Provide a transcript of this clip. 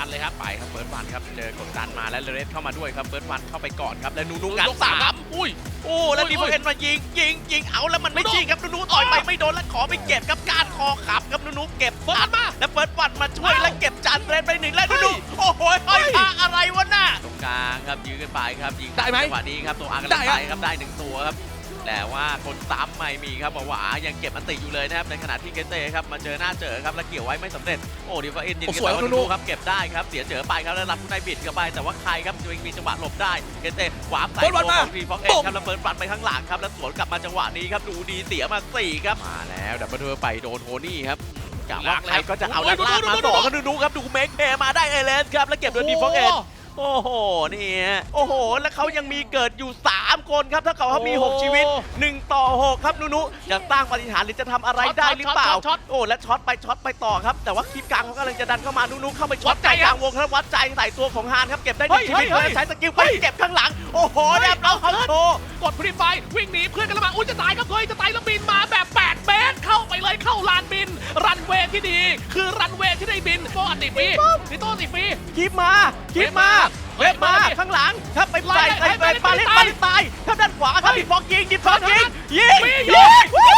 ดันเลยครับไปครับเฟิร์สวันครับเจอกดดันมาแล้วเลเรสเข้ามาด้วยครับเฟิร์สวันเข้าไปก่อนครับแล้วนูนูดูกักานรสาสามครับมอุ้ยโอ้แล้วอุ้ยดีโฟเอ็นมายิงยิงยิงเอาแล้วมันไม่นูนูจริงครับนูนูต่อยไปอ้าวไม่โดนแล้วขอไปเก็บครับการคอขับครับนูนูเก็บเฟิร์สวันมาแล้วเฟิร์สวันมาช่วยอ้าวแล้วเก็บจานเรนไปหนึ่งแล้วเฮ้นูยนูโอ้โหเฮ้เฮ้ยยพาอะไรวะน่ะตรงกลางครับยื้อกันไปครับยิงได้ไหมจังหวะนี้ครับตัวอาร์กันได้ไปอะครับได้หนึ่งตัวครับ แต่ว่าคนซ้ำไม่มีครับบอกว่าอายังเก็บอันติอยู่เลยนะครับในขณะที่เกเต้ครับมาเจอหน้าเจอครับแล้วเกี่ยวไว้ไม่สำเร็จโอ้ดีฟเอ็นยิงโอ้กันสวยไปครับว่านูนูนูครับเก็บได้ครับเสียเจอไปครับแล้วรับคุณนายบิดเข้าไปแต่ว่าใครครับตัวเองมีจังหวะหลบได้เกเต้ขวาใส่เฟิร์สวันตัวมาของดีฟเอ็นตุ้มครับแล้วเฟิร์สฟันไปข้างหลังครับแล้วสวนกลับมาจังหวะนี้ครับดูดีเสียมาสี่ครับมาแล้วดับเบิลเทอร์ไปโดนโทนี่ครับกะว่าใครก็จะเอาโอ้ด้ายนล่างมาดูดูต่อดูครับดูดูครับดูเมคเพย์มาได้เอเลนครับแล้วเก็บโดนดีฟเอ็นโอ้โหนี่ฮะโอ้โห แล้วเขายังมีเกิดอยู่3 คนครับถ้าเขาเขามีโอ้6ชีวิต 1 ต่อ 6 ครับนุนุจะสร้างปาฏิหารย์หรือจะทำอะไรช็อตได้หรือเปล่าช็อตช็อตโอ้และช็อตไปช็อตไปต่อครับ แต่ว่าคลิปกลางเขากำลังจะดันเข้ามานุนุเข้าไปช็อตวัดใจใจกลางวงครับวัดใจใส่ตัวของฮานครับเก็บได้หเฮ้นึ่ยงชีวิตเฮ้ยแล้วใช้สกิลเฮ้ไปยเก็บข้างหลัง โอ้โหเฮ้ยเนี่ยเราเขาโชว์กดพรีไฟวิ่งหนีเพื่อนกันแล้วมาอุ้ยจะตายครับเฮ้ยจะตายแล้วบินมาแบบ8เมตรเข้าไปเลยเข้าลานบิน รันเวย์ที่ดี คือรันเวย์ที่ได้บินโฟอันติฟรีนิโต้ติฟรีคลิปมาคลิปมาเว็เว็บบมามาข้างหลังครับไปไล่ใส่ไล่ใส่ไปไป ไปปาเลตไปปาเลตตายครับด้านขวาครับเฮ้ยดิฟอกยิงดิฟอกยิงยิงมียิงไปเลย